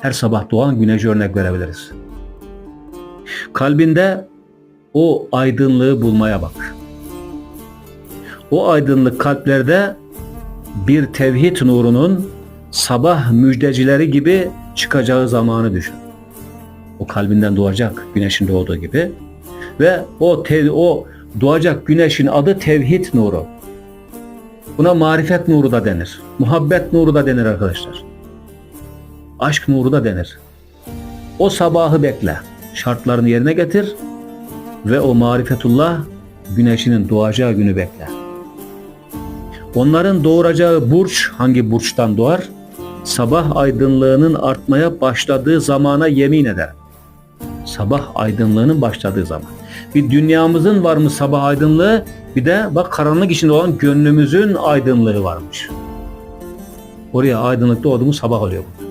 her sabah doğan güneşe örnek verebiliriz. Kalbinde o aydınlığı bulmaya bak. O aydınlık kalplerde bir tevhid nurunun sabah müjdecileri gibi çıkacağı zamanı düşün. O kalbinden doğacak güneşin doğduğu gibi ve o tev o doğacak güneşin adı tevhid nuru. Buna marifet nuru da denir. Muhabbet nuru da denir arkadaşlar. Aşk nuru da denir. O sabahı bekle. Şartlarını yerine getir ve o marifetullah güneşinin doğacağı günü bekle. Onların doğuracağı burç hangi burçtan doğar? Sabah aydınlığının artmaya başladığı zamana yemin ederim. Sabah aydınlığının başladığı zaman. Bir dünyamızın var mı sabah aydınlığı? Bir de bak karanlık içinde olan gönlümüzün aydınlığı varmış. Oraya aydınlık doğdu mu sabah oluyor bu.